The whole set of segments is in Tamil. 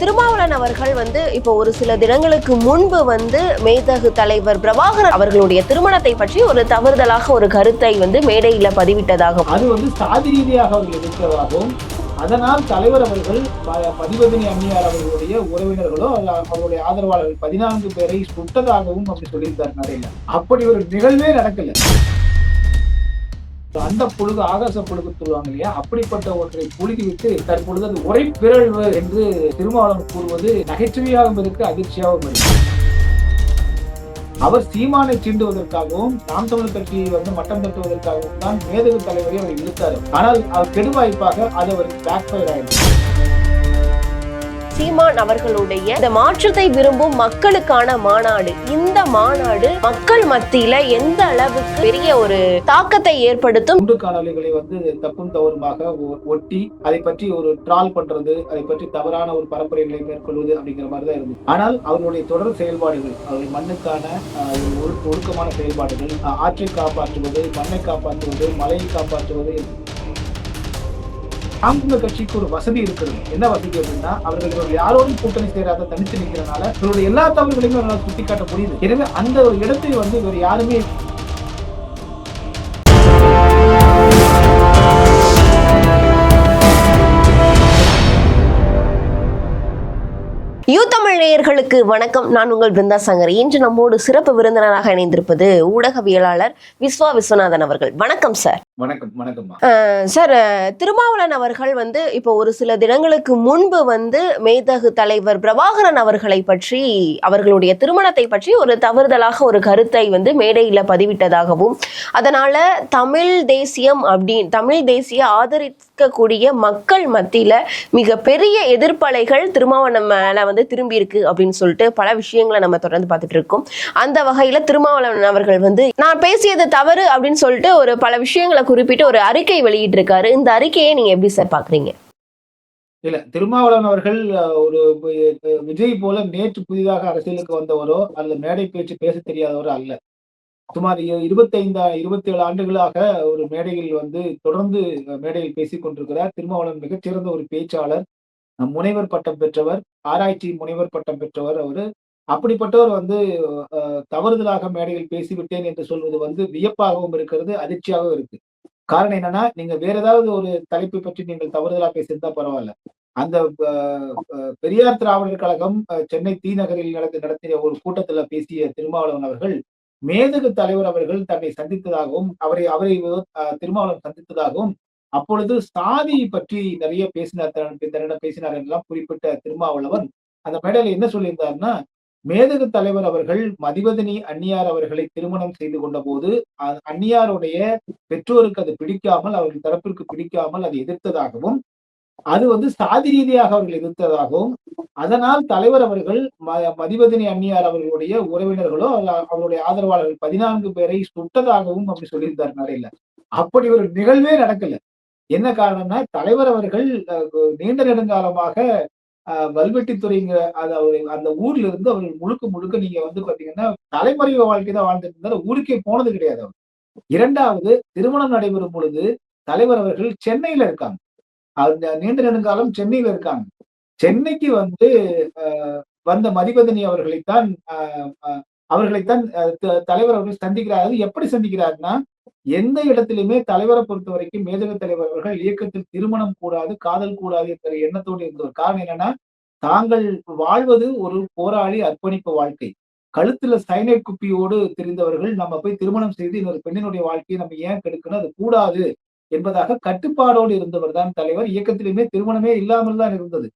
திருமாவளன் அவர்கள் வந்து இப்போ ஒரு சில தினங்களுக்கு முன்பு வந்து மேதகு தலைவர் பிரபாகரன் அவர்களுடைய திருமணத்தை பற்றி ஒரு தவறுதலாக ஒரு கருத்தை வந்து மேடையில பதிவிட்டதாகவும் அது வந்து சாதி ரீதியாக அவர்கள் எதிர்க்கிறதாகவும் அதனால் தலைவர் அவர்கள் ப- பதிவதினி அம்மையார் அவர்களுடைய உறவினர்களோ அவருடைய ஆதரவாளர்கள் பதினான்கு பேரை சுட்டதாகவும் அப்படி சொல்லியிருந்தார் நிறைய அப்படி ஒரு நிகழ்வே நடக்கல. அந்த புழுகு ஆகாச புழுகு சொல்லுவாங்க இல்லையா? அப்படிப்பட்ட ஒன்றை புழுகிவிட்டு தற்பொழுது அது உரை பிறழ்வு என்று திருமாவளவன் கூறுவது நகைச்சுவையாகவும் இருக்கு அதிர்ச்சியாகவும் இருக்கு. அவர் சீமானை சீண்டுவதற்காகவும் நாம் தமிழ் கட்சியை வந்து மட்டம் தட்டுவதற்காகவும் தான் மேதகு தலைவரை அவர் இழுத்தார். ஆனால் அவர் கெடுவாய்ப்பாக அது அவருக்கு பேக் ஃபயர் ஆயிடுச்சு. சீமான் அவர்களுடைய இந்த மாற்றத்தை விரும்பும் மக்களுக்கான மாநாடு. இந்த மாநாடு மக்கள் மத்தியில எந்த அளவுக்கு பெரிய ஒரு தாக்கத்தை ஏற்படுத்தும்? துண்டு காணொலிகளை வந்து தப்பும் தவறுமாக ஒ- ஒட்டி அதை பற்றி ஒரு ட்ரால் பண்றது அதை பற்றி தவறான ஒரு பரப்புரைகளை மேற்கொள்வது அப்படிங்கிற மாதிரி தான் இருந்தது. ஆனால் அவர்களுடைய தொடர் செயல்பாடுகள் அவர்கள் மண்ணுக்கான ஒரு ஒழுக்கமான செயல்பாடுகள் ஆற்றை காப்பாற்றுவது மண்ணை காப்பாற்றுவது மலையை காப்பாற்றுவது ஆங்கில கட்சிக்கு ஒரு வசதி இருக்கிறது என்ன வசதி அப்படின்னா அவர்கள் இவர்கள் யாரோடும் கூட்டணி சேராத தனித்து நிற்கிறனால இவருடைய எல்லா தவறுகளையும் அவர்களால் சுட்டிக்காட்ட முடியுது. எனவே அந்த ஒரு இடத்தை வந்து இவர் யாருமே நேயர்களுக்கு வணக்கம். நான் உங்கள் பிருந்தா சங்கர். இன்று நம்மோடு சிறப்பு விருந்தினராக இணைந்திருப்பது ஊடகவியலாளர் விஸ்வா விஸ்வநாதன் அவர்கள். வணக்கம் சார். வணக்கம் வணக்கம்மா. அஹ் சார் அஹ் திருமாவளவன் அவர்கள் வந்து இப்போ ஒரு சில தினங்களுக்கு முன்பு வந்து மேதகு தலைவர் பிரபாகரன் அவர்களை பற்றி அவர்களுடைய திருமணத்தை பற்றி ஒரு தவறுதலாக ஒரு கருத்தை வந்து மேடையில பதிவிட்டதாகவும் அதனால தமிழ் தேசியம் அப்படி தமிழ் தேசிய இருக்கக்கூடிய மக்கள் மத்தியில மிக பெரிய எதிர்ப்பலைகள் திருமாவளவன் மேல வந்து திரும்பி இருக்கு அப்படின்னு சொல்லிட்டு பல விஷயங்களை நம்ம தொடர்ந்து பார்த்துட்டு இருக்கோம். அந்த வகையில திருமாவளவன் அவர்கள் வந்து நான் பேசியது தவறு அப்படின்னு சொல்லிட்டு ஒரு பல விஷயங்களை குறிப்பிட்டு ஒரு அறிக்கை வெளியிட்டிருக்காரு. இந்த அறிக்கையை நீங்க எப்படி சார் பாக்குறீங்க இல்ல திருமாவளவன் அவர்கள் ஒரு விஜய் போல நேற்று புதிதாக அரசியலுக்கு வந்தவரோ அல்லது மேடை பேச்சு பேச தெரியாதவரோ அல்ல. சுமார் இருபத்தைந்து இருபத்தி ஏழு ஆண்டுகளாக ஒரு மேடையில் வந்து தொடர்ந்து மேடையில் பேசிக் கொண்டிருக்கிறார். திருமாவளவன் மிகச்சிறந்த ஒரு பேச்சாளர் முனைவர் பட்டம் பெற்றவர் ஆராய்ச்சி முனைவர் பட்டம் பெற்றவர் அவரு. அப்படிப்பட்டவர் வந்து தவறுதலாக மேடையில் பேசிவிட்டேன் என்று சொல்வது வந்து வியப்பாகவும் இருக்கிறது அதிர்ச்சியாகவும் இருக்கு. காரணம் என்னன்னா நீங்க வேற ஏதாவது ஒரு தலைப்பை பற்றி நீங்கள் தவறுதலா பேசியிருந்தா பரவாயில்ல. அந்த பெரியார் திராவிடர் கழகம் சென்னை தீநகரில் நடத்தி நடத்திய ஒரு கூட்டத்துல பேசிய திருமாவளவன் அவர்கள் மேதகு தலைவர் அவர்கள் தன்னை சந்தித்ததாகவும் அவரை அவரை அஹ், திருமாவளவன் சந்தித்ததாகவும் அப்பொழுது சாதி பற்றி நிறைய பேசினார் தன்னிடம் தன்னிடம் பேசினார் என்றெல்லாம் குறிப்பிட்ட திருமாவளவன் அந்த மேடையில என்ன சொல்லியிருந்தாருன்னா மேதகு தலைவர் அவர்கள் மதிவதனி அந்நியார் அவர்களை திருமணம் செய்து கொண்ட போது அந்நியாருடைய பெற்றோருக்கு அது பிடிக்காமல் அவர்கள் தரப்பிற்கு பிடிக்காமல் அதை எதிர்த்ததாகவும் அது வந்து சாதி ரீதியாக அவர்கள் எதிர்த்ததாகவும் அதனால் தலைவர் அவர்கள் ம- மதிவதனி அந்நியார் அவர்களுடைய உறவினர்களோ அவருடைய ஆதரவாளர்கள் பதினான்கு பேரை சுட்டதாகவும் அப்படி சொல்லியிருந்தார் நடையில அப்படி ஒரு நிகழ்வே நடக்கல. என்ன காரணம்னா தலைவர் அவர்கள் அஹ், நீண்ட நெடுங்காலமாக அஹ், வல்வெட்டித்துறைங்கிற அது அவர் அந்த ஊர்ல இருந்து அவர்கள் முழுக்க முழுக்க நீங்க வந்து பாத்தீங்கன்னா தலைமறைவு வாழ்க்கை தான் வாழ்ந்துட்டு இருந்தாரு. ஊருக்கே போனது கிடையாது அவர். இரண்டாவது திருமணம் நடைபெறும் பொழுது தலைவர் அவர்கள் சென்னையில இருக்காங்க. அந்த நீண்ட நெடுங்காலம் சென்னையில இருக்காங்க. சென்னைக்கு வந்து வந்த மதிவதனி அவர்களைத்தான் அஹ், அவர்களைத்தான் அஹ், தலைவர் அவர்கள் சந்திக்கிறார். அது எப்படி சந்திக்கிறாருன்னா எந்த இடத்திலுமே தலைவரை பொறுத்த வரைக்கும் மேதக தலைவர் அவர்கள் இயக்கத்தில் திருமணம் கூடாது காதல் கூடாது என்ற எண்ணத்தோடு இருந்தவர் காரணம் என்னன்னா தாங்கள் வாழ்வது ஒரு போராளி அர்ப்பணிப்பு வாழ்க்கை. கழுத்துல சைனைட் குப்பியோடு தெரிந்தவர்கள் நம்ம போய் திருமணம் செய்து இன்னொரு பெண்ணினுடைய வாழ்க்கையை நம்ம ஏன் கெடுக்கணும்? அது கூடாது. என்பதாக கட்டுப்பாடோடு இருந்தவர் தான் தலைவர். இயக்கத்திலுமே திருமணமே இல்லாமல் தான் இருந்தது.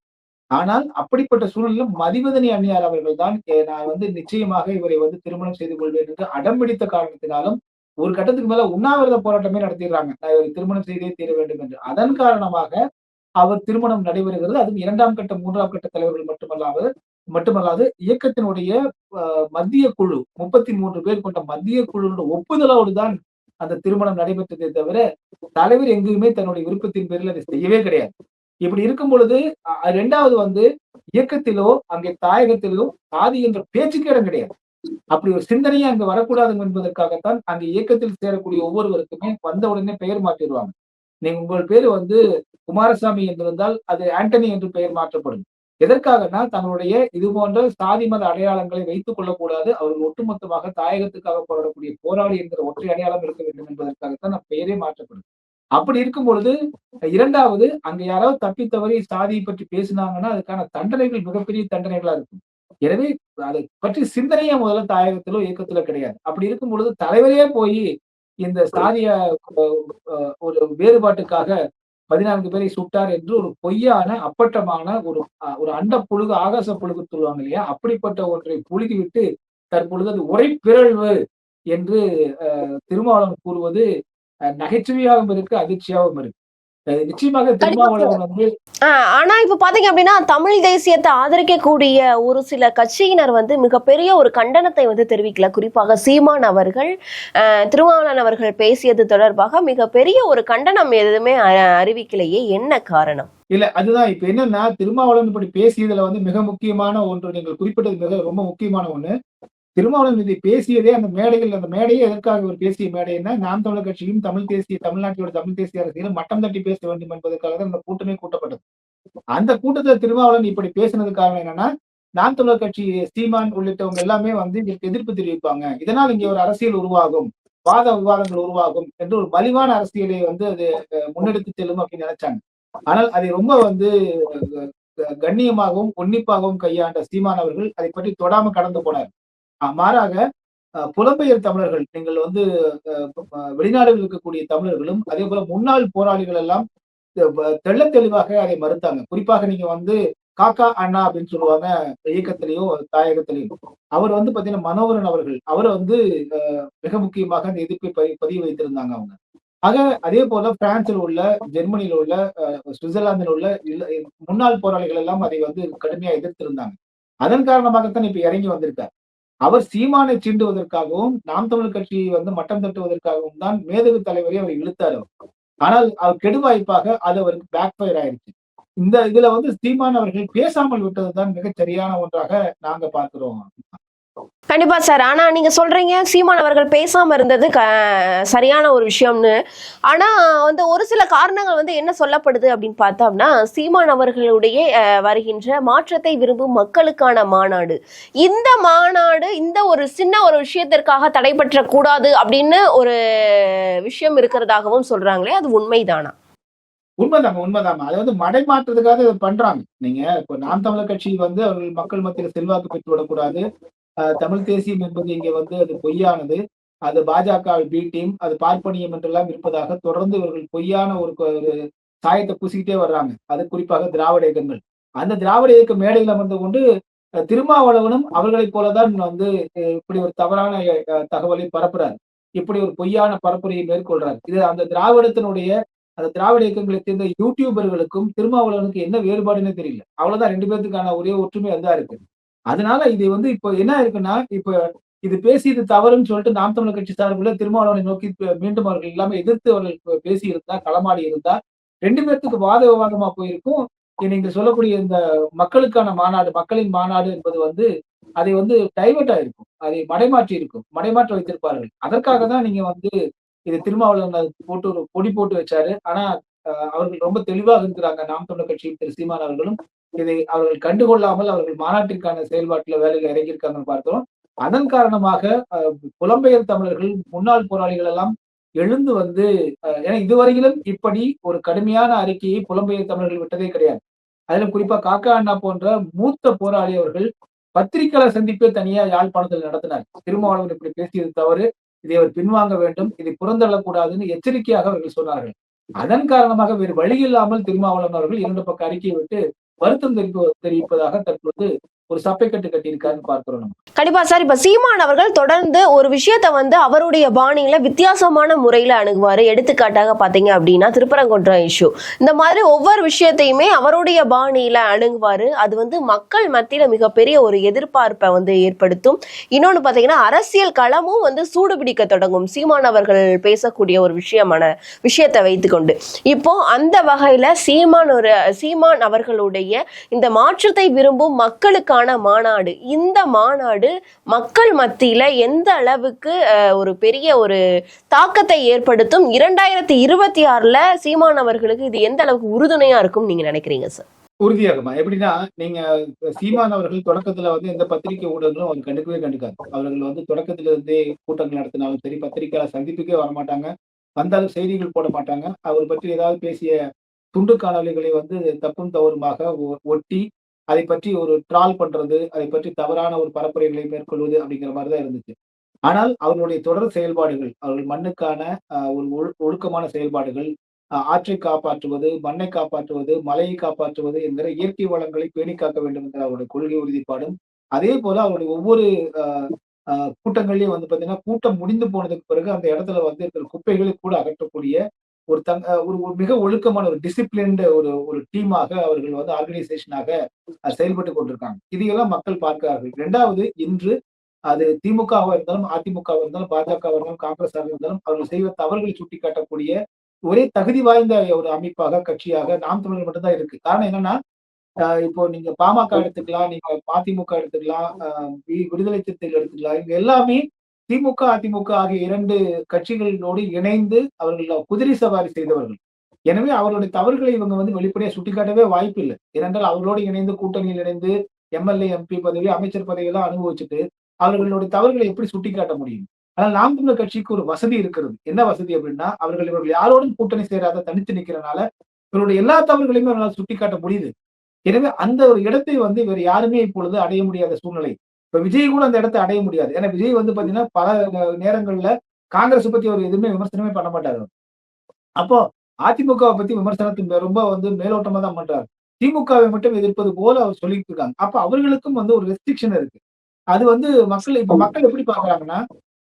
ஆனால் அப்படிப்பட்ட சூழலிலும் மதிவதனி அண்ணியார் அவர்கள் தான் நான் வந்து நிச்சயமாக இவரை வந்து திருமணம் செய்து கொள்வேன் என்று அடம் பிடித்த காரணத்தினாலும் ஒரு கட்டத்துக்கு மேல உண்ணாவிரத போராட்டமே நடத்திடுறாங்க. நான் இவரை திருமணம் செய்தே தீர வேண்டும் என்று. அதன் காரணமாக அவர் திருமணம் நடைபெறுகிறது. அதுவும் இரண்டாம் கட்ட மூன்றாம் கட்ட தலைவர்கள் மட்டுமல்லாமல் மட்டுமல்லாது இயக்கத்தினுடைய மத்திய குழு முப்பத்தி மூன்று பேர் கொண்ட மத்திய குழுவோட ஒப்புதலோடு தான் அந்த திருமணம் நடைபெற்றதே தவிர தலைவர் எங்கேயுமே தன்னுடைய விருப்பத்தின் பேரில் அதை செய்யவே கிடையாது. இப்படி இருக்கும் பொழுது ரெண்டாவது வந்து இயக்கத்திலோ அங்கே தாயகத்திலோ சாதி என்ற பேச்சுக்கு இடம் கிடையாது. அப்படி ஒரு சிந்தனையே அங்க வரக்கூடாது என்பதற்காகத்தான் அங்க இயக்கத்தில் சேரக்கூடிய ஒவ்வொருவருக்குமே வந்த உடனே பெயர் மாற்றிடுவாங்க. நீங்க உங்கள் பேரு வந்து குமாரசாமி என்று அது ஆண்டனி என்று பெயர் மாற்றப்படும். எதற்காகனா தங்களுடைய இது போன்ற சாதி மத அடையாளங்களை வைத்துக் கொள்ளக்கூடாது. அவர்கள் ஒட்டுமொத்தமாக தாயகத்துக்காக போராடக்கூடிய போராளி என்கிற ஒற்றை அடையாளம் இருக்க வேண்டும் என்பதற்காகத்தான் நம் பெயரே மாற்றப்படுது. அப்படி இருக்கும் பொழுது இரண்டாவது அங்க யாராவது தப்பி தவறி சாதியை பற்றி பேசினாங்கன்னா அதுக்கான தண்டனைகள் மிகப்பெரிய தண்டனைகளா இருக்கும். எனவே அதை பற்றி சிந்தனையே முதல்ல தாயகத்திலோ இயக்கத்திலோ கிடையாது. அப்படி இருக்கும் பொழுது தலைவரே போய் இந்த சாதிய ஒரு வேறுபாட்டுக்காக பதினான்கு பேரை சுட்டார் என்று ஒரு பொய்யான அப்பட்டமான ஒரு ஒரு அண்ட புழுகு ஆகாச புழுகு சொல்லுவாங்க இல்லையா? அப்படிப்பட்ட ஒன்றை புழுகி விட்டு தற்பொழுது அது உரைப்பிறழ்வு என்று அஹ், திருமாவளவன் கூறுவது அஹ், நகைச்சுவையாகவும் இருக்கு அதிர்ச்சியாகவும் இருக்கு. ஆனா இப்ப பாத்தீங்க அப்படின்னா தமிழ் தேசியத்தை ஆதரிக்கக்கூடிய ஒரு சில கட்சியினர் வந்து மிகப்பெரிய ஒரு கண்டனத்தை வந்து தெரிவிக்கல. குறிப்பாக சீமான் அவர்கள் திருமாவளவன் அவர்கள் பேசியது தொடர்பாக மிகப்பெரிய ஒரு கண்டனம் எதுவுமே அறிவிக்கலையே. என்ன காரணம்? இல்ல அதுதான். இப்ப என்னன்னா திருமாவளவன் இப்படி பேசியதுல வந்து மிக முக்கியமான ஒன்று. நீங்கள் குறிப்பிட்டது மிக ரொம்ப முக்கியமான ஒண்ணு. திருமாவளவன் இதை பேசியதே அந்த மேடையில் அந்த மேடையே எதற்காக ஒரு பேசிய மேடைன்னா நாம் தமிழர் கட்சியும் தமிழ் தேசிய தமிழ்நாட்டோட தமிழ் தேசிய அரசியலும் மட்டம் தட்டி பேச வேண்டும் என்பதற்காக தான் அந்த கூட்டமே கூட்டப்பட்டது. அந்த கூட்டத்தில் திருமாவளவன் இப்படி பேசினது காரணம் என்னன்னா நாம் தமிழர் கட்சி சீமான் உள்ளிட்டவங்க எல்லாமே வந்து இதற்கு எதிர்ப்பு தெரிவிப்பாங்க. இதனால் இங்க ஒரு அரசியல் உருவாகும் வாத விவாதங்கள் உருவாகும் என்று ஒரு மலிவான அரசியலை வந்து அது முன்னெடுத்து செல்லும் அப்படின்னு நினைச்சாங்க. ஆனால் அதை ரொம்ப வந்து கண்ணியமாகவும் உன்னிப்பாகவும் கையாண்ட சீமான் அவர்கள் அதை பற்றி தொடாம கடந்து போனார். மாறாக புலம்பெயர் தமிழர்கள் நீங்கள் வந்து வெளிநாடுகள் வெளிநாடுகளில் இருக்கக்கூடிய தமிழர்களும் அதே போல முன்னாள் போராளிகள் எல்லாம் தெள்ள தெளிவாக அதை மறுத்தாங்க. குறிப்பாக நீங்க வந்து காக்கா அண்ணா அப்படின்னு சொல்லுவாங்க இயக்கத்திலையும் தாயகத்திலையும் அவர் வந்து பாத்தீங்கன்னா மனோகரன் அவர்கள் அவர் வந்து மிக முக்கியமாக அந்த எதிர்ப்பை பதி- பதிவு வைத்திருந்தாங்க அவங்க. ஆக அதே போல பிரான்சில் உள்ள ஜெர்மனியில் உள்ள அஹ், சுவிட்சர்லாந்தில் உள்ள முன்னாள் போராளிகள் எல்லாம் அதை வந்து கடுமையா எதிர்த்திருந்தாங்க. அதன் காரணமாகத்தான் இப்ப இறங்கி வந்திருக்காரு. அவர் சீமானை சீண்டுவதற்காகவும் நாம் தமிழ் கட்சியை வந்து மட்டம் தட்டுவதற்காகவும் தான் மேதகு தலைவரை அவர் இழுத்தார் அவர். ஆனால் அவர் கெடுவாய்ப்பாக அது அவருக்கு பேக் ஃபயர் ஆயிருச்சு. இந்த இதுல வந்து சீமான் அவர்கள் பேசாமல் விட்டதுதான் மிகச் சரியான ஒன்றாக நாங்க பார்க்கிறோம். கண்டிப்பா சார். ஆனா நீங்க சொல்றீங்க சீமான் அவர்கள் பேசாம இருந்தது க சரியான ஒரு விஷயம்னு. ஆனா வந்து ஒரு சில காரணங்கள் வந்து என்ன சொல்லப்படுது அப்படின்னு பார்த்தோம்னா சீமான் அவர்களுடைய வருகின்ற மாற்றத்தை விரும்பும் மக்களுக்கான மாநாடு. இந்த மாநாடு இந்த ஒரு சின்ன ஒரு விஷயத்திற்காக தடைபற்ற கூடாது அப்படின்னு ஒரு விஷயம் இருக்கிறதாகவும் சொல்றாங்களே அது உண்மைதானா? உண்மைதாங்க உண்மைதாங்க அதை வந்து மடை மாற்றுறதுக்காக பண்றாங்க. நீங்க இப்போ நாம் தமிழர் கட்சி வந்து அவர்கள் மக்கள் மத்தியில் செல்வாக்கு பெற்று விடக்கூடாது தமிழ் தேசியம் என்பது இங்க வந்து அது பொய்யானது. அது பாஜக பி டீம் அது பார்ப்பனியம் என்றெல்லாம் இருப்பதாக தொடர்ந்து இவர்கள் பொய்யான ஒரு ஒரு சாயத்தை பூசிக்கிட்டே வர்றாங்க. அது குறிப்பாக திராவிட இயக்கங்கள். அந்த திராவிட இயக்க மேடையில் அமர்ந்து கொண்டு திருமாவளவனும் அவர்களைப் போலதான் வந்து இப்படி ஒரு தவறான தகவலை பரப்புறாரு. இப்படி ஒரு பொய்யான பரப்புரையை மேற்கொள்றாரு. இது அந்த திராவிடத்தினுடைய அந்த திராவிட இயக்கங்களை சேர்ந்த யூடியூபர்களுக்கும் திருமாவளவனுக்கு என்ன வேறுபாடுன்னு தெரியல. அவ்வளவுதான். ரெண்டு பேர்த்துக்கான ஒரே ஒற்றுமை அதுதான் இருக்கு அதனால இது வந்து இப்போ என்ன இருக்குன்னா இப்போ இது பேசி இது தவறுன்னு சொல்லிட்டு நாம் தமிழர் கட்சி சார்பில் திருமாவளவனை நோக்கி மீண்டும் அவர்கள் எல்லாமே எதிர்த்து அவர்கள் பேசி இருந்தா களமாடி இருந்தா ரெண்டு பேர்த்துக்கு வாத விவாதமா போயிருக்கும். நீங்க சொல்லக்கூடிய இந்த மக்களுக்கான மாநாடு மக்களின் மாநாடு என்பது வந்து அதை வந்து டைவர்ட் ஆயிருக்கும். அதை மடைமாற்றி இருக்கும். மடைமாற்ற வைத்திருப்பார்கள். அதற்காக தான் நீங்க வந்து இது திருமாவளவன் போட்டு ஒரு பொடி போட்டு வச்சாரு. ஆனா அவர்கள் ரொம்ப தெளிவாக இருக்கிறாங்க. நாம் தமிழர் கட்சியின் திரு சீமான் அவர்களும். இதை அவர்கள் கண்டுகொள்ளாமல் அவர்கள் மாநாட்டிற்கான செயல்பாட்டுல வேலையில இறங்கியிருக்காங்கன்னு பார்த்தோம். அதன் காரணமாக புலம்பெயர் தமிழர்கள் முன்னாள் போராளிகள் எல்லாம் எழுந்து வந்து ஏன்னா இதுவரையிலும் இப்படி ஒரு கடுமையான அறிக்கையை புலம்பெயர் தமிழர்கள் விட்டதே கிடையாது. அதிலும் குறிப்பா காக்கா அண்ணா போன்ற மூத்த போராளி அவர்கள் பத்திரிகையாளர் சந்திப்பே தனியா யாழ்ப்பாணத்தில் நடத்தினார். திருமாவளவன் இப்படி பேசியது தவறு. இதை அவர் பின்வாங்க வேண்டும். இதை புறந்தள்ளக்கூடாதுன்னு எச்சரிக்கையாக அவர்கள் சொன்னார்கள். அதன் காரணமாக வேறு வழி இல்லாமல் திருமாவளவன் அவர்கள் இரண்டு பக்க அறிக்கையை விட்டு வருத்தம் தெரிவிப்பதாக தற்பொழுது ஒரு சப்பைக்கட்டு கட்டியிருக்காருன்னு பார்க்கிறோம் நம்ம. கண்டிப்பா சார். இப்ப சீமான் அவர்கள் தொடர்ந்து ஒரு விஷயத்த வந்து அவருடைய பாணியில வித்தியாசமான முறையில அணுகுவாரு. எடுத்துக்காட்டாக பாத்தீங்க அப்படின்னா திருப்பரங்குன்றம் இஷ்யூ இந்த மாதிரி ஒவ்வொரு விஷயத்தையுமே அவருடைய பாணியில அணுகுவாரு. அது வந்து மக்கள் மத்தியில மிகப்பெரிய ஒரு எதிர்பார்ப்பை வந்து ஏற்படுத்தும். இன்னொன்னு பாத்தீங்கன்னா அரசியல் களமும் வந்து சூடு பிடிக்க தொடங்கும். சீமான் அவர்கள் பேசக்கூடிய ஒரு விஷயமான விஷயத்தை வைத்துக்கொண்டு. இப்போ அந்த வகையில சீமான் ஒரு சீமான் அவர்களுடைய இந்த மாற்றத்தை விரும்பும் மக்களுக்கு மக்களுக்கான மாநாடு. இந்த மாநாடு மக்கள் மத்தியில எந்த அளவுக்கு ஒரு பெரிய ஒரு தாக்கத்தை ஏற்படுத்தும்? இரண்டாயிரத்தி இருபத்தி ஆறுல சீமான் அவர்களுக்கு இது எந்த அளவுக்கு உறுதுணையா இருக்கும் நீங்க நினைக்கிறீங்க சார் உறுதியாகுமா? எப்படின்னா நீங்க சீமான் அவர்கள் தொடக்கத்துல வந்து எந்த பத்திரிகை ஊடகங்களும் அவர் கண்டுக்கவே கண்டுக்காது. அவர்கள் வந்து தொடக்கத்துல இருந்தே கூட்டங்கள் நடத்தினாலும் சரி பத்திரிகையாளர் சந்திப்புக்கே வரமாட்டாங்க வந்தாலும் செய்திகள் போட மாட்டாங்க. அவர் பற்றி ஏதாவது பேசிய துண்டு காணொலிகளை வந்து தப்பும் தவறுமாக ஒ- ஒட்டி அதை பற்றி ஒரு ட்ரால் பண்றது அதை பற்றி தவறான ஒரு பரப்புரைகளை மேற்கொள்வது அப்படிங்கிற மாதிரி தான் இருந்துச்சு. ஆனால் அவர்களுடைய தொடர் செயல்பாடுகள் அவர்கள் மண்ணுக்கான ஆஹ், ஒரு ஒழுக்கமான செயல்பாடுகள் ஆற்றை காப்பாற்றுவது மண்ணை காப்பாற்றுவது மலையை காப்பாற்றுவது என்கிற இயற்கை வளங்களை பேணி காக்க வேண்டும் என்கிற அவருடைய கொள்கை உறுதிப்பாடும் அதே போல அவருடைய ஒவ்வொரு ஆஹ், கூட்டங்கள்லயும் வந்து பாத்தீங்கன்னா கூட்டம் முடிந்து போனதுக்கு பிறகு அந்த இடத்துல வந்து இருக்கிற குப்பைகளை கூட அகற்றக்கூடிய ஒரு தங் ஒரு ஒரு மிக ஒழுக்கமான ஒரு டிசிப்ளின்டு ஒரு ஒரு டீமாக அவர்கள் வந்து ஆர்கனைசேஷனாக செயல்பட்டு கொண்டிருக்காங்க. இதையெல்லாம் மக்கள் பார்க்கிறார்கள். இரண்டாவது இன்று அது திமுகவாக இருந்தாலும் அதிமுகவாக இருந்தாலும் பாஜகவாக இருந்தாலும் காங்கிரஸாக இருந்தாலும் அவர்கள் செய்வ தவறுகளை சுட்டிக்காட்டக்கூடிய ஒரே தகுதி வாய்ந்த ஒரு அமைப்பாக கட்சியாக நாம் தமிழர் மட்டும்தான் இருக்கு. காரணம் என்னன்னா இப்போ நீங்க பாமக எடுத்துக்கலாம் நீங்க அதிமுக எடுத்துக்கலாம் வி- விடுதலை சிறுத்தைகள் எடுத்துக்கலாம் இவங்க எல்லாமே திமுக அதிமுக ஆகிய இரண்டு கட்சிகளோடு இணைந்து அவர்கள் குதிரை சவாரி செய்தவர்கள். எனவே அவர்களுடைய தவறுகளை இவங்க வந்து வெளிப்படையா சுட்டிக்காட்டவே வாய்ப்பு இல்லை ஏனென்றால் அவர்களோடு இணைந்து கூட்டணியில் இணைந்து எம்எல்ஏ எம்பி பதவி அமைச்சர் பதவியெல்லாம் அனுபவிச்சுட்டு அவர்களுடைய தவறுகளை எப்படி சுட்டிக்காட்ட முடியும்? ஆனால் நாம் தமிழர் கட்சிக்கு ஒரு வசதி இருக்கிறது. என்ன வசதி அப்படின்னா அவர்கள் இவர்கள் யாரோடும் கூட்டணி சேராத தனித்து நிற்கிறனால இவருடைய எல்லா தவறுகளையுமே அவர்களால் சுட்டிக்காட்ட முடியுது. எனவே அந்த ஒரு இடத்தை வந்து வேறு யாருமே இப்பொழுது அடைய முடியாத சூழ்நிலை. இப்ப விஜய் கூட அந்த இடத்தை அடைய முடியாது. ஏன்னா விஜய் வந்து பாத்தீங்கன்னா பல நேரங்கள்ல காங்கிரஸ் பத்தி அவர் எதுவுமே விமர்சனமே பண்ண மாட்டாரு. அப்போ அதிமுகவை பத்தி விமர்சனத்தின் ரொம்ப வந்து மேலோட்டமா தான் பண்றாரு. திமுகவை மட்டும் எதிர்ப்பது போல அவர் சொல்லிட்டு இருக்காங்க. அப்ப அவர்களுக்கும் வந்து ஒரு ரெஸ்ட்ரிக்ஷன் இருக்கு. அது வந்து மக்கள் இப்ப மக்கள் எப்படி பாக்குறாங்கன்னா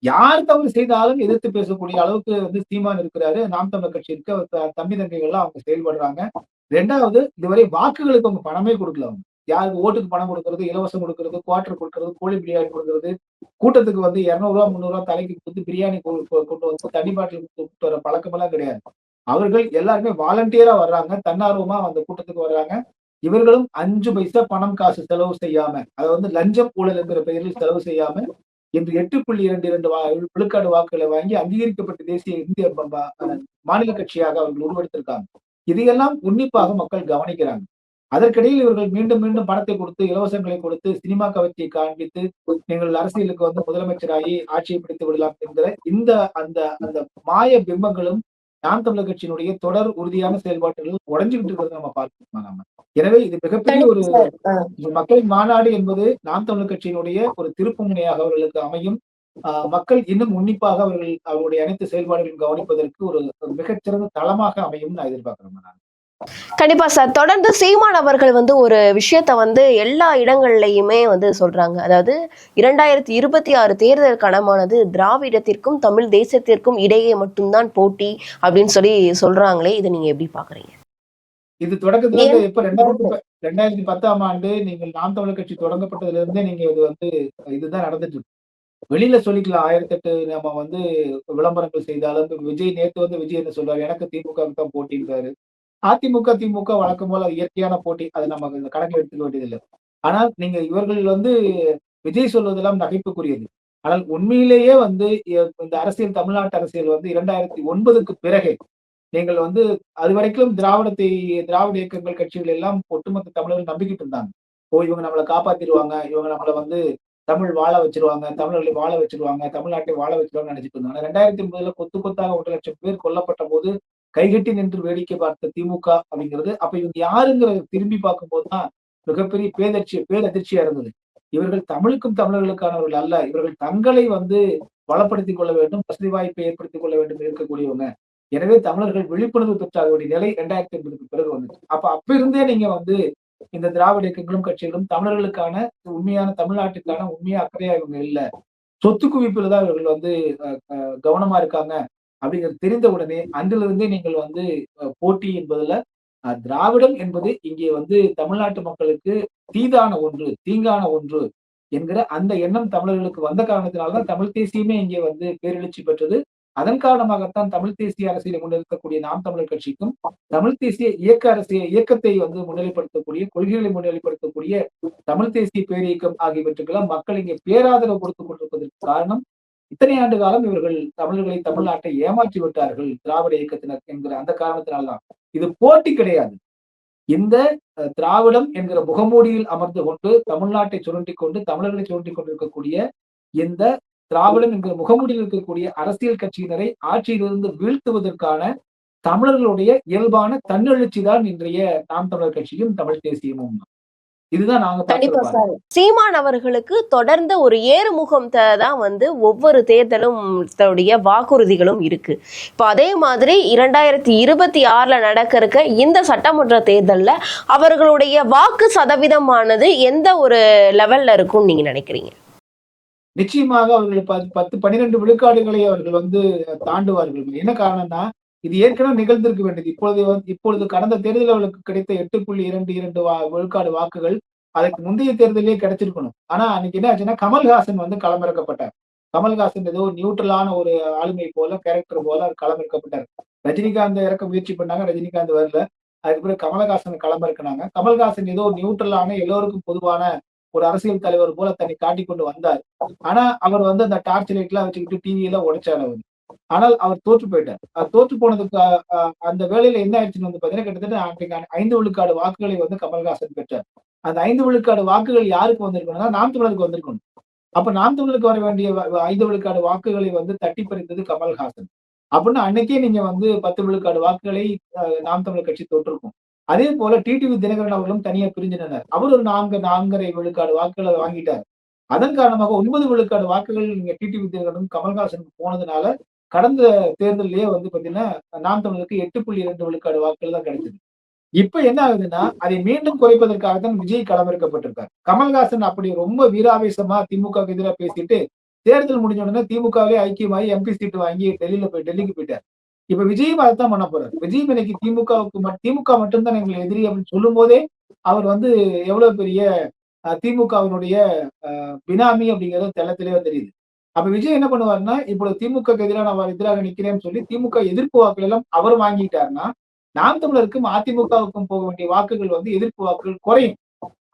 யார் தவறு செய்தாலும் எதிர்த்து பேசக்கூடிய அளவுக்கு வந்து சீமான் இருக்கிறாரு. நாம் தமிழர் கட்சி இருக்க தம்பி தங்கைகள்லாம் அவங்க செயல்படுறாங்க. ரெண்டாவது இதுவரை வாக்குகளுக்கு அவங்க பணமே கொடுக்கல அவங்க. யாருக்கு ஓட்டுக்கு பணம் கொடுக்கறது இலவசம் கொடுக்கறது குவார்டர் கொடுக்கறது கோழி பிரியாணி கொடுக்கறது கூட்டத்துக்கு வந்து இருநூறு ரூபா முந்நூறு ரூபா தலைக்கு கொடுத்து பிரியாணி கொ- கொண்டு வந்து தண்ணி பாட்டில் கொடுத்து வர பழக்கமெல்லாம் கிடையாது. அவர்கள் எல்லாருமே வாலண்டியரா வர்றாங்க தன்னார்வமா அந்த கூட்டத்துக்கு வர்றாங்க. இவர்களும் அஞ்சு பைசா பணம் காசு செலவு செய்யாம அதை வந்து லஞ்சம் ஊழல் என்கிற பெயரில் செலவு செய்யாம இன்று எட்டு புள்ளி இரண்டு இரண்டு வா- விழுக்காடு வாக்குகளை வாங்கி அங்கீகரிக்கப்பட்ட தேசிய இந்திய மாநில கட்சியாக அவர்கள் உருவெடுத்திருக்காங்க. இதையெல்லாம் உன்னிப்பாக மக்கள் கவனிக்கிறாங்க. அதற்கிடையில் இவர்கள் மீண்டும் மீண்டும் பணத்தை கொடுத்து இலவசங்களை கொடுத்து சினிமா கவர்ச்சியை காண்பித்து நீங்கள் அரசியலுக்கு வந்து முதலமைச்சராகி ஆட்சியை பிடித்து விடலாம் என்கிற இந்த அந்த அந்த மாய பிம்பங்களும் நாம் தமிழர் கட்சியினுடைய தொடர் உறுதியான செயல்பாடுகள் உடஞ்சுக்கிட்டு இருக்கிறத நம்ம பார்க்கணும் நம்ம? எனவே இது மிகப்பெரிய ஒரு மக்களின் மாநாடு என்பது நாம் தமிழர் கட்சியினுடைய ஒரு திருப்பு முனையாக அவர்களுக்கு அமையும். ஆஹ் மக்கள் இன்னும் உன்னிப்பாக அவர்கள் அவருடைய அனைத்து செயல்பாடுகளையும் கவனிப்பதற்கு ஒரு ஒரு மிகச்சிறந்த தளமாக அமையும் நான் எதிர்பார்க்கிறேன் நான் கண்டிப்பா சார். தொடர்ந்து சீமான் அவர்கள் வந்து ஒரு விஷயத்த வந்து எல்லா இடங்கள்லயுமே வந்து சொல்றாங்க. அதாவது இரண்டாயிரத்தி இருபத்தி ஆறு தேர்தல் களமானது திராவிடத்திற்கும் தமிழ் தேசத்திற்கும் இடையே மட்டும்தான் போட்டி அப்படின்னு சொல்லி சொல்றாங்களே. இதை நீங்க எப்படி பாக்குறீங்க? இது தொடக்கத்துல இருந்து எப்ப ரெண்டாயிரத்தி ரெண்டாயிரத்தி பத்தாம் ஆண்டு நீங்கள் நாம் தமிழர் கட்சி தொடங்கப்பட்டதுல இருந்தே நீங்க இது வந்து இதுதான் நடந்துட்டு இருக்கு. வெளியில சொல்லிக்கலாம். ஆயிரத்தி எட்டு நம்ம வந்து விளம்பரங்கள் செய்தாலும் இப்ப விஜய் நேத்து வந்து விஜய் என்ன சொல்றாரு. எனக்கு திமுக தான் போட்டின்றாரு. அதிமுக திமுக வழக்கம் போல இயற்கையான போட்டி அதை நம்ம இந்த கணக்கில் எடுத்துக்க வேண்டியதில்லை. ஆனால் நீங்க இவர்கள் வந்து விஜய் சொல்வதெல்லாம் நகைப்புக்குரியது. ஆனால் உண்மையிலேயே வந்து இந்த அரசியல் தமிழ்நாட்டு அரசியல் வந்து இரண்டாயிரத்தி ஒன்பதுக்கு பிறகு நீங்கள் வந்து அது வரைக்கும் திராவிடத்தை திராவிட இயக்கங்கள் கட்சிகள் எல்லாம் ஒட்டுமொத்த தமிழர்கள் நம்பிக்கிட்டு இருந்தாங்க. ஓ இவங்க நம்மளை காப்பாத்திடுவாங்க இவங்க நம்மளை வந்து தமிழ் வாழ வச்சிருவாங்க தமிழர்களை வாழ வச்சிருவாங்க தமிழ்நாட்டை வாழ வச்சிருவாங்க நினைச்சிட்டு இருந்தாங்க. ரெண்டாயிரத்தி ஒன்பதுல கொத்து கொத்தாக ஒன்று லட்சம் பேர் கொல்லப்பட்ட போது கைகட்டி நின்று வேடிக்கை பார்த்த திமுக அப்படிங்கிறது அப்ப இவங்க யாருங்கிற திரும்பி பார்க்கும்போது தான் மிகப்பெரிய பேதர்ச்சி பேரதிர்ச்சியா இருந்தது. இவர்கள் தமிழுக்கும் தமிழர்களுக்கானவர்கள் அல்ல. இவர்கள் தங்களை வந்து வளப்படுத்திக் கொள்ள வேண்டும் வசதி வாய்ப்பை ஏற்படுத்திக் கொள்ள வேண்டும் இருக்கக்கூடியவங்க. எனவே தமிழர்கள் விழிப்புணர்வு பெற்றாக வேண்டிய நிலை இரண்டாயிரத்தி ஐம்பதுக்கு பிறகு வந்துச்சு அப்ப அப்ப இருந்தே நீங்க வந்து இந்த திராவிட இயக்கங்களும் கட்சிகளும் தமிழர்களுக்கான உண்மையான தமிழ்நாட்டுக்கான உண்மையா அக்கறையா இவங்க இல்ல. சொத்து குவிப்புல தான் இவர்கள் வந்து அஹ், கவனமா இருக்காங்க. அப்படிங்கிறது தெரிந்த உடனே அன்றிலிருந்தே நீங்கள் வந்து போட்டி என்பதுல திராவிடம் என்பது இங்கே வந்து தமிழ்நாட்டு மக்களுக்கு தீதான ஒன்று தீங்கான ஒன்று என்கிற அந்த எண்ணம் தமிழர்களுக்கு வந்த காரணத்தினால்தான் தமிழ் தேசியமே இங்கே வந்து பேரெழுச்சி பெற்றது. அதன் காரணமாகத்தான் தமிழ் தேசிய அரசியலை முன்னெடுக்கக்கூடிய நாம் தமிழர் கட்சிக்கும் தமிழ் தேசிய இயக்க அரசியல் இயக்கத்தை வந்து முன்னிலைப்படுத்தக்கூடிய கொள்கைகளை முன்னிலைப்படுத்தக்கூடிய தமிழ் தேசிய பேரியக்கம் ஆகியவற்றுக்கெல்லாம் மக்கள் இங்கே பேராதரவு கொடுத்துக் கொண்டிருப்பதற்கு காரணம் இத்தனை ஆண்டு காலம் இவர்கள் தமிழர்களை தமிழ்நாட்டை ஏமாற்றி விட்டார்கள் திராவிட இயக்கத்தினர் என்கிற அந்த காரணத்தினால்தான். இது போட்டி கிடையாது. இந்த திராவிடம் என்கிற முகமூடியில் அமர்ந்து கொண்டு தமிழ்நாட்டை சுரண்டி கொண்டு தமிழர்களை சுரண்டி கொண்டிருக்கக்கூடிய இந்த திராவிடம் என்கிற முகமூடியில் இருக்கக்கூடிய அரசியல் கட்சியினரை ஆட்சியிலிருந்து வீழ்த்துவதற்கான தமிழர்களுடைய இயல்பான தன்னெழுச்சி தான் இன்றைய நாம் தமிழர் கட்சியும் தமிழ் தேசியமும். இதுதான் நாங்க கண்டிப்பா பார்த்திருக்கோம். சார். சீமான் அவர்களுக்கு தொடர்ந்து ஒரு ஏறுமுகம் தான் வந்து ஒவ்வொரு தேர்தலும் தன்னுடைய வாக்குறுதிகளும் இருக்கு. இப்போ அதே மாதிரி இரண்டாயிரத்தி இருபத்தி ஆறுல நடக்க இருக்க இந்த சட்டமன்ற தேர்தல்ல அவர்களுடைய வாக்கு சதவீதமானது எந்த ஒரு லெவல்ல இருக்கும்னு நீங்க நினைக்கிறீங்க? நிச்சயமாக அவர்கள் பத்து பன்னிரெண்டு விழுக்காடுகளை அவர்கள் வந்து தாண்டுவார்கள். என்ன காரணம்னா இது ஏற்கனவே நிகழ்ந்திருக்க வேண்டியது. இப்பொழுது இப்பொழுது கடந்த தேர்தலில் அவளுக்கு கிடைத்த எட்டு புள்ளி இரண்டு இரண்டு வா விழுக்காடு வாக்குகள் அதுக்கு முந்தைய தேர்தலே கிடைச்சிருக்கணும். ஆனா அன்னைக்கு என்ன ஆச்சுன்னா கமல்ஹாசன் வந்து களமிறக்கப்பட்டார். கமல்ஹாசன் ஏதோ நியூட்ரலான ஒரு ஆளுமை போல கேரக்டர் போல அவர் களமிறக்கப்பட்டார். ரஜினிகாந்த் இறக்க முயற்சி பண்ணாங்க ரஜினிகாந்த் வரல. அதுக்கு பிறகு கமலஹாசன் களமிறக்கினாங்க. கமல்ஹாசன் ஏதோ நியூட்ரலான எல்லோருக்கும் பொதுவான ஒரு அரசியல் தலைவர் போல தன்னை காட்டிக்கொண்டு வந்தார். ஆனா அவர் வந்து அந்த டார்ச் லைட் எல்லாம் வச்சுக்கிட்டு டிவியில உடைச்சார் அவர். ஆனால் அவர் தோற்று போயிட்டார். அவர் தோற்று போனதுக்கு அஹ், அந்த வேலையில என்ன ஆயிடுச்சுன்னு வந்து பாத்தீங்கன்னா கிட்டத்தட்ட அன்றைக்கு ஐந்து விழுக்காடு வாக்குகளை வந்து கமல்ஹாசன் பெற்றார். அந்த ஐந்து விழுக்காடு வாக்குகள் யாருக்கு வந்திருக்கணும்னா நாம் தமிழருக்கு வந்திருக்கணும். அப்ப நாம் தமிழருக்கு வர வேண்டிய ஐந்து விழுக்காடு வாக்குகளை வந்து தட்டி பறித்தது கமல்ஹாசன். அப்படின்னு அன்னைக்கே நீங்க வந்து பத்து விழுக்காடு வாக்குகளை நாம் தமிழர் கட்சி தொட்டிருக்கும். அதே போல டிடிவி தினகரன் அவர்களும் தனியா பிரிஞ்சினர் அவர் ஒரு நான்கு நான்கரை விழுக்காடு வாக்குகளை வாங்கிட்டார். அதன் காரணமாக ஒன்பது விழுக்காடு வாக்குகள் நீங்க டிடிவி தினகரனும் கமல்ஹாசனுக்கு போனதுனால கடந்த தேர்தலிலேயே வந்து பாத்தீங்கன்னா நாம் தமிழருக்கு எட்டு புள்ளி இரண்டு விழுக்காடு வாக்குகள் தான் கிடைச்சது இப்ப என்ன ஆகுதுன்னா அதை மீண்டும் குறைப்பதற்காகத்தான் விஜய் களமிறக்கப்பட்டிருக்காரு. கமல்ஹாசன் அப்படி ரொம்ப வீராவேசமா திமுக எதிராக பேசிட்டு தேர்தல் முடிஞ்ச உடனே திமுகவே ஐக்கியமாகி எம்பி சீட்டு வாங்கி டெல்லியில போய் டெல்லிக்கு போயிட்டார். இப்ப விஜயும் அதைத்தான் பண்ண போறாரு. விஜய் இன்னைக்கு திமுகவுக்கு திமுக மட்டும்தான் எங்களை எதிரி அப்படின்னு சொல்லும் போதே அவர் வந்து எவ்வளவு பெரிய அஹ், திமுகவினுடைய அஹ், பினாமி அப்படிங்கறது தெள்ள தெரியுது. அப்ப விஜய் என்ன பண்ணுவாருன்னா இப்பொழுது திமுக எதிரான எதிராக நான் எதிராக நிக்கிறேன்னு சொல்லி திமுக எதிர்ப்பு வாக்குகள் எல்லாம் அவர் வாங்கிட்டாருன்னா நாம் தமிழருக்கும் அதிமுகவுக்கும் போக வேண்டிய வாக்குகள் வந்து எதிர்ப்பு வாக்குகள் குறையும்.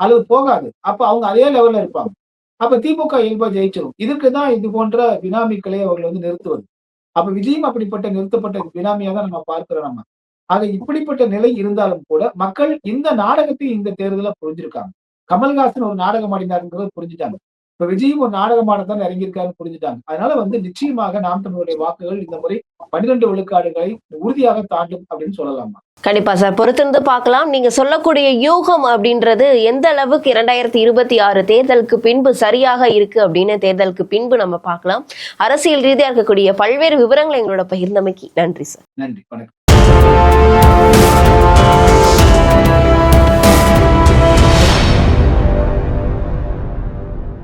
அல்லது போகாது. அப்ப அவங்க அதே லெவல்ல இருப்பாங்க. அப்ப திமுக இயல்பா ஜெயிச்சிடும் இதுக்கு தான் இது போன்ற பினாமிக்களை அவர்கள் வந்து நிறுத்துவது. அப்ப விஜயும் அப்படிப்பட்ட நிறுத்தப்பட்ட பினாமியா தான் நம்ம பார்க்கிறோம் நம்ம. ஆக இப்படிப்பட்ட நிலை இருந்தாலும் கூட மக்கள் இந்த நாடகத்தை இந்த தேர்தல புரிஞ்சிருக்காங்க. கமல்ஹாசன் ஒரு நாடகம் ஆடினாருங்கிறத புரிஞ்சுட்டாங்க. இப்ப விஜயும் ஒரு நாடகம் ஆடத்தான் இறங்கியிருக்காருன்னு புரிஞ்சுட்டாங்க. அதனால வந்து நிச்சயமாக நாம் தமிழுடைய வாக்குகள் இந்த முறை பன்னிரண்டு விழுக்காடுகளை உறுதியாக தாண்டும் அப்படின்னு சொல்லலாமா? கண்டிப்பா சார். பொறுத்திருந்து பார்க்கலாம். நீங்க சொல்லக்கூடிய யூகம் அப்படின்றது எந்த அளவுக்கு இரண்டாயிரத்தி இருபத்தி ஆறு தேர்தலுக்கு பின்பு சரியாக இருக்கு அப்படின்னு தேர்தலுக்கு பின்பு நம்ம பார்க்கலாம். அரசியல் ரீதியா இருக்கக்கூடிய பல்வேறு விவரங்களை எங்களோட பகிர்ந்தமைக்கு நன்றி சார். நன்றி. வணக்கம்.